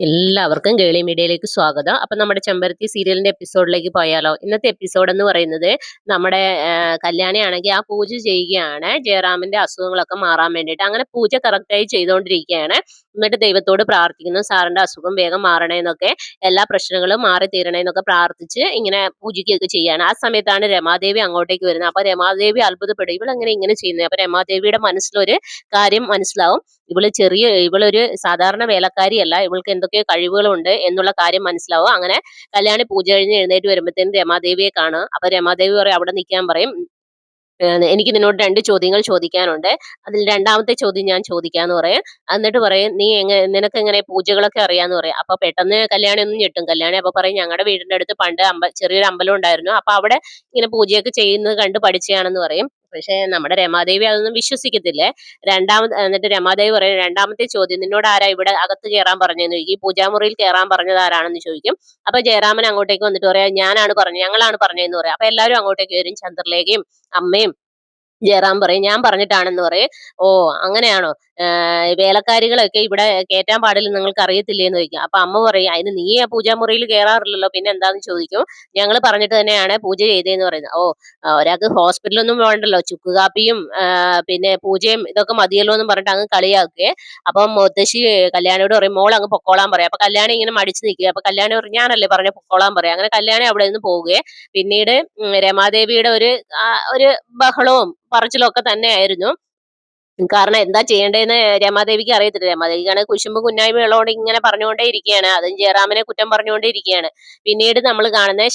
എല്ലാവർക്കും ഗേളി മീഡിയയിലേക്ക് സ്വാഗതം. അപ്പൊ നമ്മുടെ ചെമ്പരത്തി സീരിയലിന്റെ എപ്പിസോഡിലേക്ക് പോയാലോ. ഇന്നത്തെ എപ്പിസോഡ് എന്ന് പറയുന്നത് നമ്മുടെ കല്യാണിയാണെങ്കിൽ ആ പൂജ ചെയ്യുകയാണ്. ജയറാമിന്റെ അസുഖങ്ങളൊക്കെ മാറാൻ വേണ്ടിയിട്ട്. അങ്ങനെ പൂജ കറക്റ്റായി ചെയ്തുകൊണ്ടിരിക്കുകയാണ്. എന്നിട്ട് ദൈവത്തോട് പ്രാർത്ഥിക്കുന്നു സാറിന്റെ അസുഖം വേഗം മാറണേന്നൊക്കെ എല്ലാ പ്രശ്നങ്ങളും മാറി തീരണേന്നൊക്കെ പ്രാർത്ഥിച്ച് ഇങ്ങനെ പൂജിക്കുകയൊക്കെ ചെയ്യാണ് ആ സമയത്താണ് രമാദേവി അങ്ങോട്ടേക്ക് വരുന്നത്. അപ്പൊ രമാദേവി അത്ഭുതപ്പെടും. ഇവളെങ്ങനെ ഇങ്ങനെ ചെയ്യുന്നത് അപ്പൊ രമാദേവിയുടെ മനസ്സിലൊരു കാര്യം മനസ്സിലാവും. ഇവൾ ചെറിയ ഇവളൊരു സാധാരണ വേലക്കാരിയല്ല. ഇവൾക്ക് എന്തൊക്കെയോ കഴിവുകളുണ്ട് എന്നുള്ള കാര്യം മനസ്സിലാവും അങ്ങനെ കല്യാണി പൂജ കഴിഞ്ഞ് എഴുന്നേറ്റ് വരുമ്പോഴത്തേനും രമാദേവിയെ കാണും അപ്പൊ രമാദേവി പറയും അവിടെ നിൽക്കാൻ പറയും. എനിക്ക് നിന്നോട് രണ്ട് ചോദ്യങ്ങൾ ചോദിക്കാനുണ്ട്. അതിൽ രണ്ടാമത്തെ ചോദ്യം ഞാൻ ചോദിക്കാന്ന് പറയും. എന്നിട്ട് പറയും നീ എങ്ങനെ നിനക്ക് എങ്ങനെ പൂജകളൊക്കെ അറിയാന്ന് പറയും. അപ്പൊ പെട്ടെന്ന് കല്യാണി ഒന്നും ഞെട്ടും. കല്യാണി അപ്പൊ പറയും ഞങ്ങളുടെ വീടിന്റെ അടുത്ത് പണ്ട് അമ്പ ചെറിയൊരു അമ്പലം ഉണ്ടായിരുന്നു. അപ്പൊ അവിടെ ഇങ്ങനെ പൂജയൊക്കെ ചെയ്യുന്നത് കണ്ട് പഠിച്ചതാണെന്ന് പറയും. പക്ഷെ നമ്മുടെ രമാദേവി അതൊന്നും വിശ്വസിക്കത്തില്ലേ? രണ്ടാമത് എന്നിട്ട് രമാദേവി പറയും രണ്ടാമത്തെ ചോദ്യം നിന്നോട് ആരാ ഇവിടെ അകത്ത് കയറാൻ പറഞ്ഞെന്ന് ഈ പൂജാമുറിയിൽ കയറാൻ പറഞ്ഞത് ആരാണെന്ന് ചോദിക്കും. അപ്പൊ ജയറാമൻ അങ്ങോട്ടേക്ക് വന്നിട്ട് പറയാം ഞാനാണ് പറഞ്ഞത് ഞങ്ങളാണ് പറഞ്ഞതെന്ന് പറയാം. അപ്പൊ എല്ലാവരും അങ്ങോട്ടേക്ക് കയറും ചന്ദ്രലേഖയും അമ്മയും ജയറാം പറയും ഞാൻ പറഞ്ഞിട്ടാണെന്ന് പറയും. ഓ അങ്ങനെയാണോ? വേലക്കാരികളൊക്കെ ഇവിടെ കയറ്റാൻ പാടില്ല നിങ്ങൾക്ക് അറിയത്തില്ലേന്ന് ചോദിക്കും. അപ്പൊ അമ്മ പറയും അതിന് നീ ആ പൂജാമുറിയിൽ കയറാറില്ലല്ലോ പിന്നെ എന്താന്ന് ചോദിക്കും? ഞങ്ങൾ പറഞ്ഞിട്ട് തന്നെയാണ് പൂജ ചെയ്തതെന്ന് പറയുന്നത്. ഓ ഒരാൾക്ക് ഹോസ്പിറ്റലൊന്നും വേണ്ടല്ലോ ചുക്ക് കാപ്പിയും പിന്നെ പൂജയും ഇതൊക്കെ മതിയല്ലോ എന്ന് പറഞ്ഞിട്ട് അങ്ങ് കളിയാക്കുകയെ. അപ്പം മുത്തശ്ശി കല്യാണിയോട് പറയും മോൾ അങ്ങ് പൊക്കോളാൻ പറയും. അപ്പൊ കല്യാണി ഇങ്ങനെ മടിച്ചു നിൽക്കുക അപ്പൊ കല്യാണി പറയും ഞാനല്ലേ പറഞ്ഞു പൊക്കോളാൻ പറയാം. അങ്ങനെ കല്യാണി അവിടെ നിന്ന് പോവുകയെ. പിന്നീട് രമാദേവിയുടെ ഒരു ഒരു ബഹളവും പറച്ചിലും ഒക്കെ തന്നെയായിരുന്നു കാരണം എന്താ ചെയ്യേണ്ടതെന്ന് രമാദേവിക്ക് അറിയത്തില്ല. രമാദേവിക്കാണ് കുശുമ്പ് കുന്നായ്മ ഉള്ളതുകൊണ്ട് ഇങ്ങനെ പറഞ്ഞുകൊണ്ടേ ഇരിക്കുകയാണ്. അതും ജയറാമിനെ കുറ്റം പറഞ്ഞുകൊണ്ടേ ഇരിക്കുകയാണ്. പിന്നീട് നമ്മൾ കാണുന്ന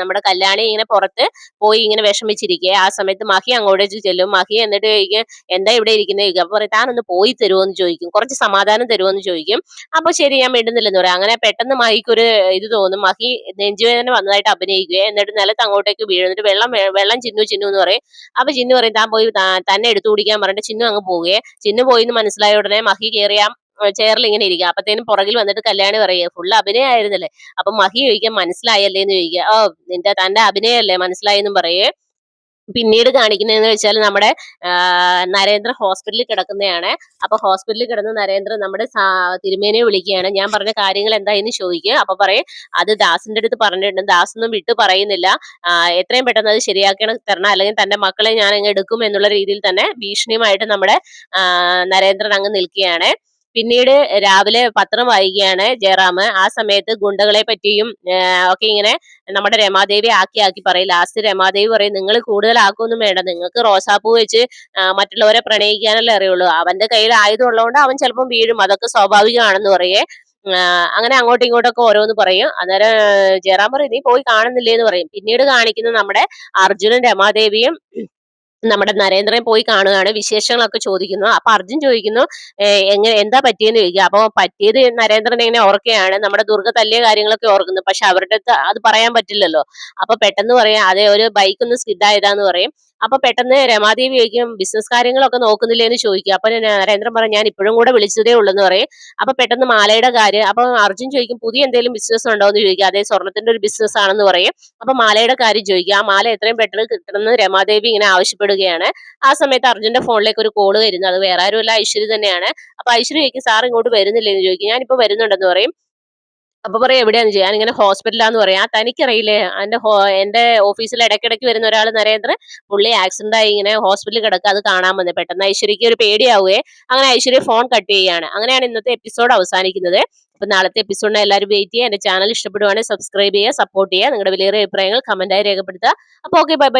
നമ്മുടെ കല്യാണി ഇങ്ങനെ പുറത്ത് പോയി ഇങ്ങനെ വിഷമിച്ചിരിക്കുക. ആ സമയത്ത് മഹി അങ്ങോട്ടേക്ക് ചെല്ലും. മഹി എന്നിട്ട് ചോദിക്കും എന്താ ഇവിടെ ഇരിക്കുന്നത്? അപ്പൊ പറയും താനൊന്ന് പോയി തരുമോ എന്ന് ചോദിക്കും. കുറച്ച് സമാധാനം തരുമോ എന്ന് ചോദിക്കും. അപ്പൊ ശരി ഞാൻ മിണ്ടുന്നില്ലെന്ന് പറയാം. അങ്ങനെ പെട്ടെന്ന് മഹിക്ക് ഒരു ഇത് തോന്നും. മഹി നെഞ്ചുവേദന വന്നതായിട്ട് അഭിനയിക്കുക. എന്നിട്ട് നിലത്ത് അങ്ങോട്ടേക്ക് വീഴും. എന്നിട്ട് വെള്ളം വെള്ളം ചിന്നു ചിന്നു എന്ന് പറയും. അപ്പൊ ചിന്നു പറയും താൻ പോയി തന്നെ എടുത്തു കുടിക്കാൻ പറഞ്ഞിട്ട് ചിന്നു അങ്ങ് പോവുകയെ. ചിന്നു പോയി എന്ന് മനസ്സിലായ ഉടനെ മഹി കയറിയാം ചെയറിൽ ഇങ്ങനെ ഇരിക്കുക. അപ്പത്തേനും പുറകിൽ വന്നിട്ട് കല്യാണി പറയുക ഫുള്ള് അഭിനയായിരുന്നല്ലേ? അപ്പൊ മഹി ചോദിക്കാൻ മനസ്സിലായല്ലേ എന്ന് ചോദിക്കുക. ഓ നിന്റെ തന്റെ അഭിനയല്ലേ? മനസ്സിലായെന്നും പറയേ പിന്നീട് കാണിക്കുന്നതെന്ന് വെച്ചാൽ നമ്മുടെ നരേന്ദ്ര ഹോസ്പിറ്റലിൽ കിടക്കുന്നതാണ് അപ്പൊ ഹോസ്പിറ്റലിൽ കിടന്ന് നരേന്ദ്ര നമ്മുടെ തിരുമേനെ വിളിക്കുകയാണ്. ഞാൻ പറഞ്ഞ കാര്യങ്ങൾ എന്തായെന്ന് ചോദിക്കുക അപ്പൊ പറയും അത് ദാസിന്റെ അടുത്ത് പറഞ്ഞിട്ടുണ്ട്. ദാസ് ഒന്നും വിട്ടു പറയുന്നില്ല. എത്രയും പെട്ടെന്ന് അത് ശരിയാക്കണം തരണം. അല്ലെങ്കിൽ തന്റെ മക്കളെ ഞാൻ അങ്ങ് എടുക്കും എന്നുള്ള രീതിയിൽ തന്നെ ഭീഷണിയുമായിട്ട് നമ്മുടെ നരേന്ദ്രൻ അങ്ങ് നിൽക്കുകയാണ്. പിന്നീട് രാവിലെ പത്രം വായിക്കുകയാണ് ജയറാം ആ സമയത്ത് ഗുണ്ടകളെ പറ്റിയും ഒക്കെ ഇങ്ങനെ നമ്മുടെ രമാദേവി ആക്കി ആക്കി പറയും. ലാസ്റ്റ് രമാദേവി പറയും നിങ്ങൾ കൂടുതൽ ആക്കൊന്നും വേണ്ട. നിങ്ങൾക്ക് റോസാപ്പൂ വെച്ച് മറ്റുള്ളവരെ പ്രണയിക്കാനല്ലേ അറിയുള്ളൂ. അവന്റെ കയ്യിൽ ആയുധം ഉള്ളതുകൊണ്ട് അവൻ ചിലപ്പം വീഴും. അതൊക്കെ സ്വാഭാവികമാണെന്ന് പറയേ. അങ്ങനെ അങ്ങോട്ടും ഇങ്ങോട്ടൊക്കെ ഓരോന്ന് പറയും. അന്നേരം ജയറാം പറയും നീ പോയി കാണുന്നില്ലേ എന്ന് പറയും. പിന്നീട് കാണിക്കുന്നത് നമ്മുടെ അർജുനൻ രമാദേവിയും നമ്മുടെ നരേന്ദ്രൻ പോയി കാണുകയാണ് വിശേഷങ്ങളൊക്കെ ചോദിക്കുന്നു. അപ്പൊ അർജുൻ ചോദിക്കുന്നു എങ്ങനെ എന്താ പറ്റിയെന്ന് ചോദിക്കുക? അപ്പൊ പറ്റിയത് നരേന്ദ്രൻ ഇങ്ങനെ ഓർക്കുകയാണ് നമ്മുടെ ദുർഗ തല്ലിയ കാര്യങ്ങളൊക്കെ ഓർക്കുന്നു. പക്ഷെ അവരുടെ അത് പറയാൻ പറ്റില്ലല്ലോ. അപ്പൊ പെട്ടെന്ന് പറയാം അതെ ഒരു ബൈക്ക് ഒന്ന് സ്കിഡായതാന്ന് പറയും. അപ്പൊ പെട്ടെന്ന് രമാദേവി ചോദിക്കും ബിസിനസ് കാര്യങ്ങളൊക്കെ നോക്കുന്നില്ലേ എന്ന് ചോദിക്കും. അപ്പൊ നരേന്ദ്രൻ പറയും ഞാൻ ഇപ്പോഴും കൂടെ വിളിച്ചതേ ഉള്ളൂ എന്ന് പറയും. അപ്പൊ പെട്ടെന്ന് മാലയുടെ കാര്യം അപ്പൊ അർജുൻ ചോദിക്കും പുതിയ എന്തെങ്കിലും ബിസിനസ് ഉണ്ടോ? എന്ന് ചോദിക്കും. അതേ സ്വർണത്തിന്റെ ഒരു ബിസിനസ് ആണെന്ന് പറയും. അപ്പൊ മാലയുടെ കാര്യം ചോദിക്കുക ആ മാല എത്രയും പെട്ടെന്ന് കിട്ടണമെന്ന് രമാദേവി ഇങ്ങനെ ആവശ്യപ്പെടുകയാണ്. ആ സമയത്ത് അർജുന്റെ ഫോണിലേക്ക് ഒരു കോൾ വരുന്നു. അത് വേറെ ആരുമല്ല ഐശ്വര്യ തന്നെയാണ്. അപ്പൊ ഐശ്വര്യ ചോദിക്കും സാർ ഇങ്ങോട്ട് വരുന്നില്ലേ എന്ന് ചോദിക്കും. ഞാനിപ്പോ വരുന്നുണ്ടെന്ന് പറയും. അപ്പൊ പറയാം എവിടെയാന്ന് ചെയ്യാൻ ഇങ്ങനെ ഹോസ്പിറ്റലാന്ന് പറയാം. തനിക്കറിയില്ലേ? എന്റെ എന്റെ ഓഫീസിൽ ഇടയ്ക്കിടയ്ക്ക് വരുന്ന ഒരാൾ നരേന്ദ്രൻ പുള്ളി ആക്സിഡന്റ് ആയി ഇങ്ങനെ ഹോസ്പിറ്റലിൽ കിടക്കുക അത് കാണാൻ വന്നത് പെട്ടെന്ന് ഐശ്വര്യക്ക് ഒരു പേടിയാവുകയെ. അങ്ങനെ ഐശ്വര്യ ഫോൺ കട്ട് ചെയ്യുകയാണ്. അങ്ങനെയാണ് ഇന്നത്തെ എപ്പിസോഡ് അവസാനിക്കുന്നത്. അപ്പൊ നാളത്തെ എപ്പിസോഡിനെ എല്ലാവരും വെയിറ്റ് ചെയ്യുക. എന്റെ ചാനൽ ഇഷ്ടപ്പെടുവാണെങ്കിൽ സബ്സ്ക്രൈബ് ചെയ്യുക സപ്പോർട്ട് ചെയ്യുക. നിങ്ങളുടെ വിലയേറിയ അഭിപ്രായങ്ങൾ കമന്റായി രേഖപ്പെടുത്തുക. അപ്പൊ ഓക്കെ ബൈ ബൈ